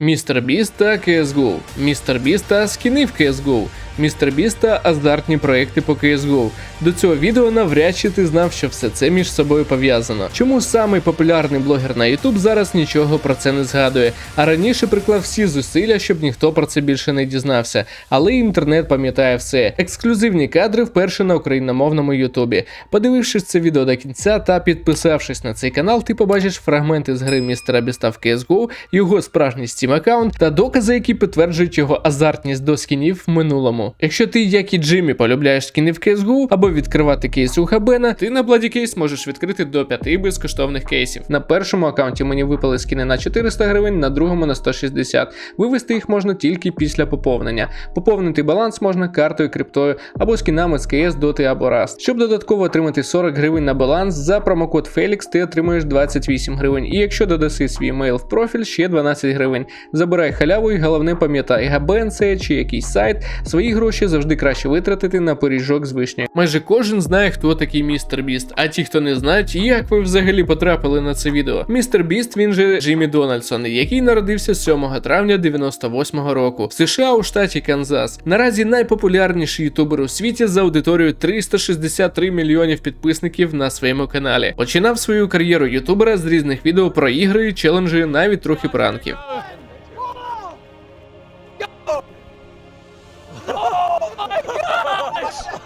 Містер Біст та CSGO, Містер Біст та скіни в CSGO, Містер Біст та азартні проекти по CSGO. До цього відео навряд чи ти знав, що все це між собою пов'язано. Чому самий популярний блогер на YouTube зараз нічого про це не згадує, а раніше приклав всі зусилля, щоб ніхто про це більше не дізнався. Але інтернет пам'ятає все. Ексклюзивні кадри вперше на україномовному Ютубі. Подивившись це відео до кінця та підписавшись на цей канал, ти побачиш фрагменти з гри містера Біста в CSGO, його справжній Steam аккаунт та докази, які підтверджують його азартність до скінів в минулому. Якщо ти, як і Джиммі, полюбляєш скіни в CSGO або відкривати кейси у Хабена, ти на Bloody Case можеш відкрити до 5 безкоштовних кейсів. На першому аккаунті мені випали скіни на 400 гривень, на другому на 160. Вивести їх можна тільки після поповнення. Поповнити баланс можна картою, криптою або скінами з CS, Dota або Rust. Щоб додатково отримати 40 гривень на баланс, за промокод Felix ти отримуєш 28 гривень. І якщо додаси свій емейл в профіль, ще 12 гривень. Забирай халяву і головне пам'ятай, габен це чи якийсь сайт, свої гроші завжди краще витратити на пиріжок з вишнею. Майже кожен знає, хто такий містер Біст. А ті, хто не знають, як ви взагалі потрапили на це відео. Містер Біст, він же Джиммі Дональдсон, який народився 7 травня 98 року в США у штаті Канзас. Наразі найпопулярніший ютубер у світі з аудиторією 363 мільйонів підписників на своєму каналі. Починав свою кар'єру ютубера з різних відео про ігри, челенджі, навіть трохи пранків.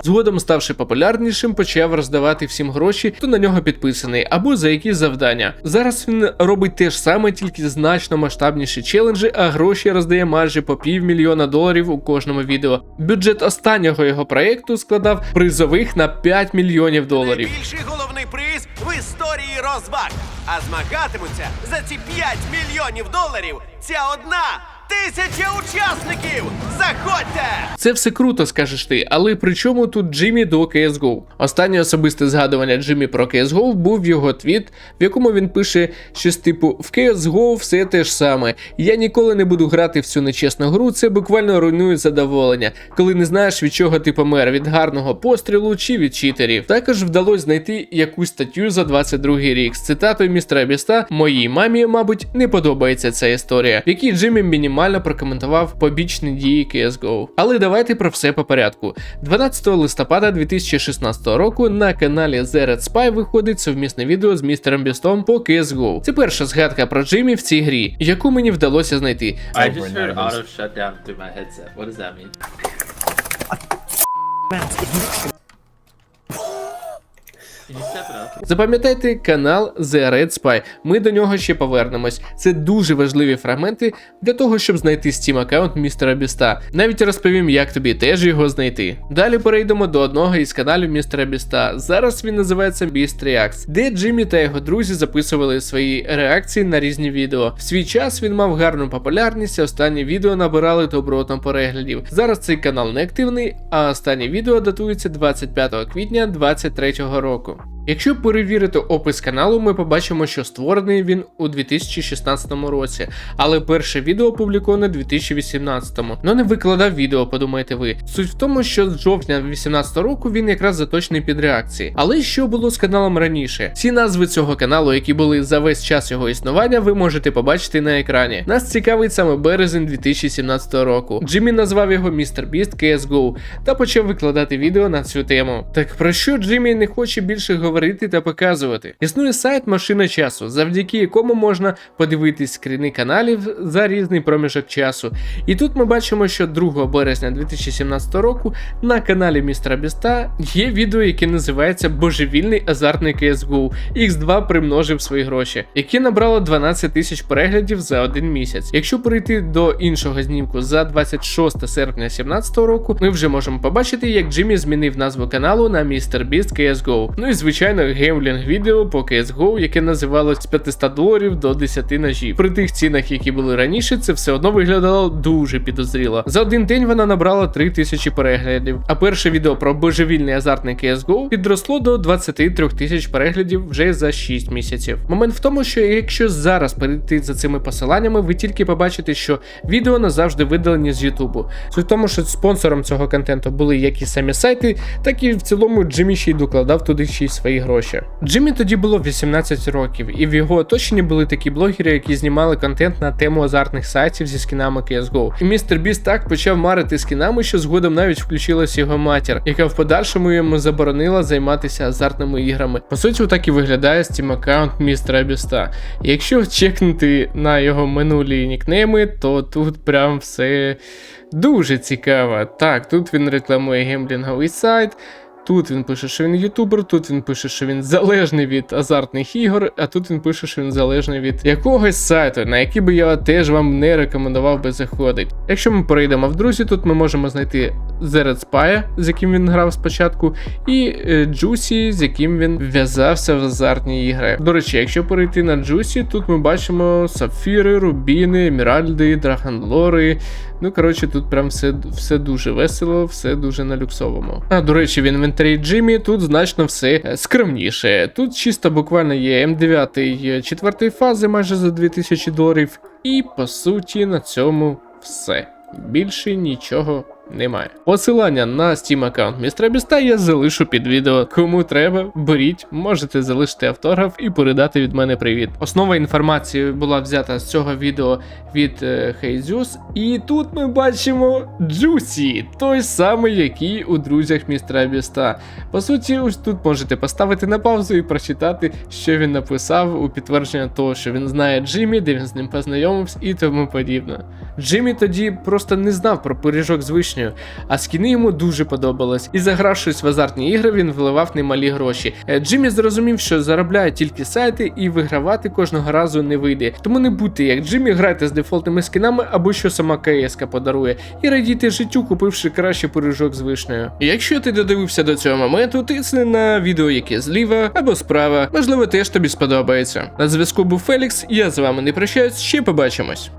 Згодом, ставши популярнішим, почав роздавати всім гроші, хто на нього підписаний, або за якісь завдання. Зараз він робить те ж саме, тільки значно масштабніші челенджі, а гроші роздає майже по півмільйона доларів у кожному відео. Бюджет останнього його проєкту складав призових на 5 мільйонів доларів. Найбільший головний приз в історії розваг. А змагатимуться за ці 5 мільйонів доларів ця одна тисяча учасників. Заходьте! Це все круто, скажеш ти, але при чому тут Джиммі до CSGO? Останнє особисте згадування Джиммі про CSGO був його твіт, в якому він пише щось типу: в CSGO все те ж саме. Я ніколи не буду грати в цю нечесну гру, це буквально руйнує задоволення, коли не знаєш від чого ти помер, від гарного пострілу чи від читерів. Також вдалося знайти якусь статтю за 22 рік з цитатою містера Біста Моїй мамі, мабуть, не подобається ця історія, в якій Джиммі мінімально прокоментував побічні дії CSGO. Але давайте про все по порядку. 12 листопада 2016 року на каналі The Red Spy виходить совмісне відео з містером Бістом по CSGO. Це перша згадка про Джиммі в цій грі, яку мені вдалося знайти. I just heard auto shutdown through my headset. What does that mean? Up? Запам'ятайте канал The Red Spy. Ми до нього ще повернемось. Це дуже важливі фрагменти для того, щоб знайти Steam аккаунт містера Біста. Навіть розповім, як тобі теж його знайти. Далі перейдемо до одного із каналів містера Біста. Зараз він називається Beast Reacts, де Джиммі та його друзі записували свої реакції на різні відео. В свій час він мав гарну популярність, а останні відео набирали добротно переглядів. Зараз цей канал не активний, а останнє відео датується 25 квітня 2023 року. Якщо перевірити опис каналу, ми побачимо, що створений він у 2016 році, але перше відео опубліковане у 2018. Ну не викладав відео, подумаєте ви. Суть в тому, що з жовтня 2018 року він якраз заточений під реакції. Але що було з каналом раніше? Всі назви цього каналу, які були за весь час його існування, ви можете побачити на екрані. Нас цікавить саме березень 2017 року. Джиммі назвав його Містер Біст CSGO та почав викладати відео на цю тему. Так про що Джиммі не хоче більше говорити та показувати? Існує сайт Машина часу, завдяки якому можна подивитись скріни каналів за різний проміжок часу. І тут ми бачимо, що 2 березня 2017 року на каналі Містера Біста є відео, яке називається Божевільний азартний CSGO. X2 примножив свої гроші, яке набрало 12 тисяч переглядів за один місяць. Якщо перейти до іншого знімку за 26 серпня 2017 року, ми вже можемо побачити, як Джиммі змінив назву каналу на Містер Біст CSGO. Ну і звичайно, геймлінг відео по CSGO, яке називалось з 500 доларів до 10 ножів. При тих цінах, які були раніше, це все одно виглядало дуже підозріло. За один день вона набрала 3000 переглядів. А перше відео про божевільний азартний CSGO підросло до 23 тисяч переглядів вже за 6 місяців. Момент в тому, що якщо зараз перейти за цими посиланнями, ви тільки побачите, що відео назавжди видалені з Ютубу. Суть в тому, що спонсором цього контенту були як і самі сайти, так і в цілому Джиммі ще й докладав туди ще й свої свої гроші. Джиммі тоді було 18 років, і в його оточенні були такі блогери, які знімали контент на тему азартних сайтів зі скінами CSGO. І містер Біс так почав марити скінами, що згодом навіть включилась його матір, яка в подальшому йому заборонила займатися азартними іграми. По суті, так і виглядає Steam аккаунт містера Біста. Якщо чекнути на його минулі нікнейми, то тут прям все дуже цікаво. Так, тут він рекламує гемблінговий сайт. Тут він пише, що він ютубер, тут він пише, що він залежний від азартних ігор, а тут він пише, що він залежний від якогось сайту, на який би я теж вам не рекомендував би заходити. Якщо ми перейдемо в друзі, тут ми можемо знайти Zeret Spy, з яким він грав спочатку, і е, Juicy, з яким він в'язався в азартні ігри. До речі, якщо перейти на Juicy, тут ми бачимо сапфіри, рубіни, еміральди, драгонлори. Ну, коротше, тут прям все, все дуже весело, все дуже на люксовому. А до речі, в інвентарі Джиммі тут значно все е, скромніше. Тут чисто буквально є М9 четвертої фази майже за 2000 доларів. І по суті на цьому все. Більше нічого немає. Посилання на Steam аккаунт містера Біста я залишу під відео. Кому треба, беріть, можете залишити автограф і передати від мене привіт. Основа інформації була взята з цього відео від е, Хейзюс, і тут ми бачимо Джусі, той самий, який у друзях містера Біста. По суті, ось тут можете поставити на паузу і прочитати, що він написав у підтвердження того, що він знає Джиммі, де він з ним познайомився і тому подібне. Джиммі тоді просто не знав про пиріжок з вишнею, а скіни йому дуже подобались. І загравшись в азартні ігри, він вливав немалі гроші. Е, Джиммі зрозумів, що заробляє тільки сайти і вигравати кожного разу не вийде. Тому не будьте як Джиммі, грайте з дефолтними скінами або що сама КС подарує, і радійте життю, купивши краще пиріжок з вишнею. Якщо ти додивився до цього моменту, тисни на відео, яке зліва або справа, можливо, теж тобі сподобається. На зв'язку був Фелікс, я з вами не прощаюсь, ще побачимось.